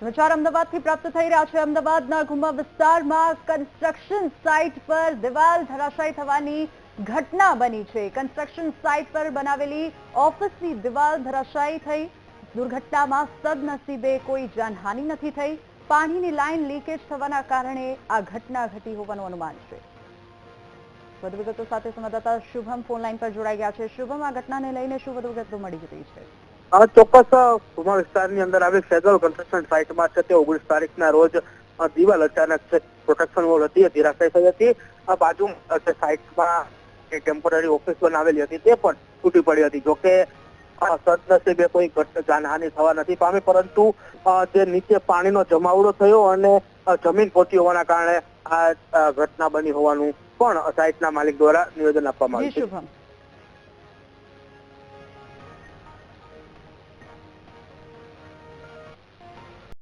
સમાચાર અમદાવાદથી પ્રાપ્ત થઈ રહ્યા છે અમદાવાદના ઘુમા વિસ્તારમાં કન્સ્ટ્રક્શન સાઇટ પર દિવાલ ધરાશાયી થવાની ઘટના બની છે. કન્સ્ટ્રક્શન સાઇટ પર બનાવેલી ઓફિસની દિવાલ ધરાશાયી થઈ. દુર્ઘટનામાં સદનસીબે કોઈ જાનહાનિ નથી થઈ. પાણીની લાઇન લીકેજ થવાના કારણે આ ઘટના ઘટી હોવાનું અનુમાન છે. વધુ વિગતો સાથે સંવાદદાતા શુભમ ફોન લાઈન પર જોડાઈ ગયા છે. શુભમ, આ ઘટનાને લઈને શું વધુ વિગતો મળી રહી છે? આ ચોક્કસ કુમા વિસ્તારની અંદર આવેલ ફેડરલ કન્સ્ટ્રક્શન સાઇટમાં છે તે ઓગણીસ તારીખના રોજ દિવાલ અચાનક પ્રોટેક્શન વોલ હતી ધીરાશાયી થઈ હતી. આ બાજુ સાઇટમાં ટેમ્પરરી ઓફિસ બનાવેલી હતી તે પણ તૂટી પડી હતી. જોકે સદનસીબે કોઈ જાનહાની થવા નથી પામી, પરંતુ જે નીચે પાણીનો જમાવડો થયો અને જમીન પહોંચી હોવાના કારણે આ ઘટના બની હોવાનું પણ સાઇટના માલિક દ્વારા નિવેદન આપવામાં આવ્યું છે.